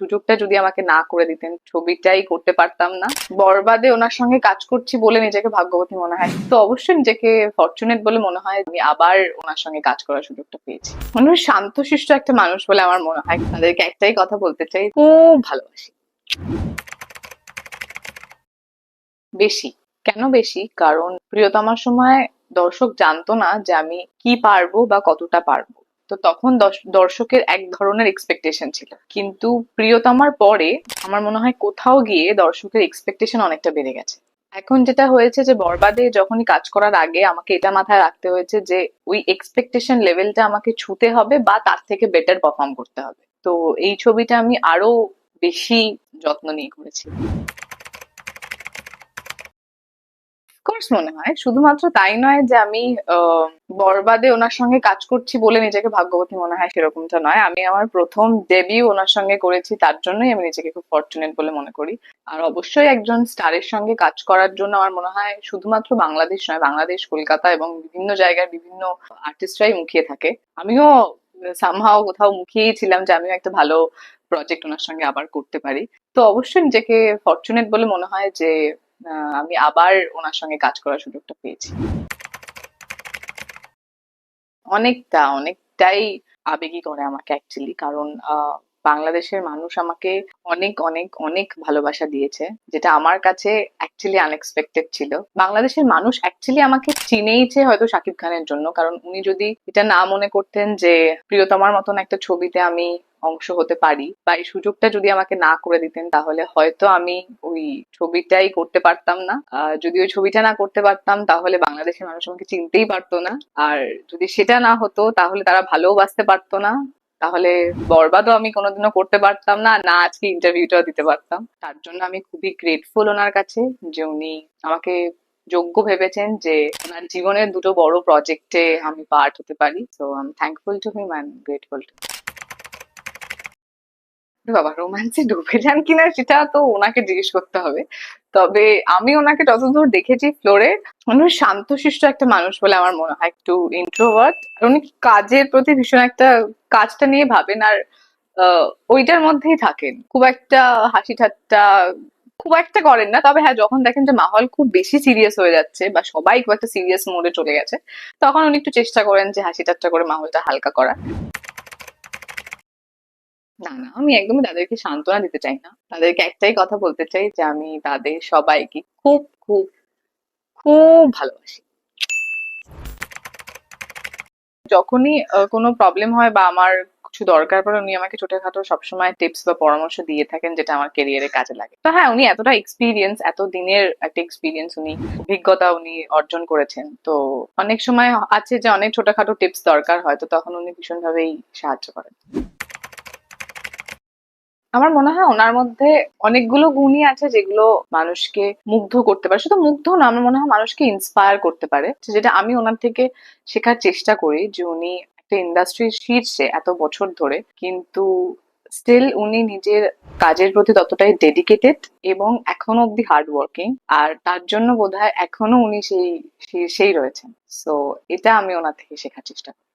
সুযোগটা যদি আমাকে না করে দিতেন, ছবিটাই করতে পারতাম না। বরবাদে ওনার সঙ্গে কাজ করছি বলে নিজেকে ভাগ্যবতী মনে হয়। তো অবশ্যই নিজেকে ফর্চুনেট বলে মনে হয়। আমি আবার ওনার সঙ্গে কাজ করার সুযোগটা পেয়েছি। উনি শান্তশিষ্ট একটা মানুষ বলে আমার মনে হয়। তাদেরকে একটাই কথা বলতে চাই, খুব ভালোবাসি। বেশি। কেন বেশি? কারণ প্রিয়তমার সময় দর্শক জানতো না যে আমি কি পারব বা কতটা পারব। তো তখন দর্শকের এক ধরনের এক্সপেকটেশন ছিল। কিন্তু প্রিয়তমার পরে আমার মনে হয় কোথাও গিয়ে দর্শকের এক্সপেকটেশন অনেকটা বেড়ে গেছে। এখন যেটা হয়েছে যে বরবাদে যখনই কাজ করার আগে আমাকে এটা মাথায় রাখতে হয়েছে যে ওই এক্সপেকটেশন লেভেলটা আমাকে ছুতে হবে বা তার থেকে বেটার পারফর্ম করতে হবে। তো এই ছবিটা আমি আরও বেশি যত্ন নিয়ে করেছি। কোর্স মনে হয়, শুধুমাত্র তাই নয় যে আমি বরবাদে ওনার সঙ্গে কাজ করছি বলে নিজেকে ভাগ্যবতী মনে হয় সেরকমটা নয়। আমি আমার প্রথম ডেবিউ ওনার সঙ্গে করেছি তার জন্যই আমি নিজেকে খুব ফর্চুনেট বলে মনে করি। আর অবশ্যই একজন স্টারের সঙ্গে কাজ করার জন্য আমার মনে হয় শুধুমাত্র বাংলাদেশ নয়, বাংলাদেশ, কলকাতা এবং বিভিন্ন জায়গায় বিভিন্ন আর্টিস্টরাই মুখিয়ে থাকে। আমিও সামহাও কোথাও মুখিয়েই ছিলাম যে আমিও একটা ভালো প্রজেক্ট ওনার সঙ্গে আবার করতে পারি। তো অবশ্যই নিজেকে ফর্চুনেট বলে মনে হয় যে আমি আবার ওনার সঙ্গে কাজ করার সুযোগটা পেয়েছি। অনেকটা, অনেকটাই আবেগী করে আমাকে অ্যাকচুয়ালি কারণ বাংলাদেশের মানুষ আমাকে অনেক অনেক অনেক ভালোবাসা দিয়েছে, যেটা আমার কাছে অ্যাকচুয়ালি আনএক্সপেক্টেড ছিল। বাংলাদেশের মানুষ অ্যাকচুয়ালি আমাকে চিনেইছে হয়তো শাকিব খানের জন্য, কারণ উনি যদি এটা না মনে করতেন যে প্রিয়তমার মতন একটা ছবিতে আমি অংশ হতে পারি, বা এই সুযোগটা যদি আমাকে না করে দিতেন, তাহলে হয়তো আমি ওই ছবিটাই করতে পারতাম না। যদি ওই ছবিটা না করতে পারতাম, তাহলে বাংলাদেশের মানুষ আমাকে চিনতেই পারতো না। আর যদি সেটা না হতো, তাহলে তারা ভালোবাসতে পারতো না। তাহলে বরবাদও আমি কোনোদিনও করতে পারতাম না না আজকে ইন্টারভিউটাও দিতে পারতাম। তার জন্য আমি খুবই গ্রেটফুল ওনার কাছে যে উনি আমাকে যোগ্য ভেবেছেন যে ওনার জীবনের দুটো বড় প্রজেক্টে আমি পার্ট হতে পারি। So I am thankful to him and grateful to বাবা রোম্যান্সে ডুবে যান কিনা সেটা তো ওনাকে জিজ্ঞেস করতে হবে। তবে আমি ওনাকে যতদূর দেখেছি ফ্লোরে, উনি শান্তশিষ্ট একটা মানুষ বলে আমার মনে হয়, একটু ইন্ট্রোভার্ট আর উনি কাজের প্রতি ভীষণ একটা কাজটা নিয়ে ভাবেন আর ওইটার মধ্যেই থাকেন। খুব একটা হাসি ঠাট্টা, খুব একটা করেন না। তবে হ্যাঁ যখন দেখেন যে মাহল খুব বেশি সিরিয়াস হয়ে যাচ্ছে বা সবাই খুব একটা সিরিয়াস মোডে চলে গেছে, তখন উনি একটু চেষ্টা করেন যে হাসি ঠাট্টা করে মাহলটা হালকা করা না না, আমি একদমই তাদেরকে সান্ত্বনা দিতে চাই না। তাদেরকে একটাই কথা বলতে চাই যে, আমি তাদের সবাইকে খুব খুব খুব ভালোবাসি। যখনই কোনো প্রবলেম হয় বা আমার কিছু দরকার পড়ে, উনি আমাকে ছোটখাটো সবসময় টিপস বা পরামর্শ দিয়ে থাকেন যেটা আমার কেরিয়ারে কাজে লাগে। তো হ্যাঁ উনি এতটা এক্সপিরিয়েন্স এত দিনের একটা এক্সপিরিয়েন্স উনি, অভিজ্ঞতা উনি অর্জন করেছেন। তো অনেক সময় আছে যে, অনেক ছোটখাটো টিপস দরকার হয়, তো তখন উনি ভীষণভাবেই সাহায্য করেন। আমার মনে হয় ওনার মধ্যে অনেকগুলো গুণই আছে যেগুলো মানুষকে মুগ্ধ করতে পারে। শুধু মুগ্ধ না, আমার মনে হয় মানুষকে ইন্সপায়ার করতে পারে। যেটা আমি ওনার থেকে শেখার চেষ্টা করি যে উনি একটা ইন্ডাস্ট্রির শীর্ষে এত বছর ধরে, কিন্তু স্টিল উনি নিজের কাজের প্রতি ততটাই ডেডিকেটেড এবং এখনও অব্দি হার্ড ওয়ার্কিং আর তার জন্য বোধহয় এখনও উনি সেই- সেই রয়েছেন। সো এটা আমি ওনার থেকে শেখার চেষ্টা করি।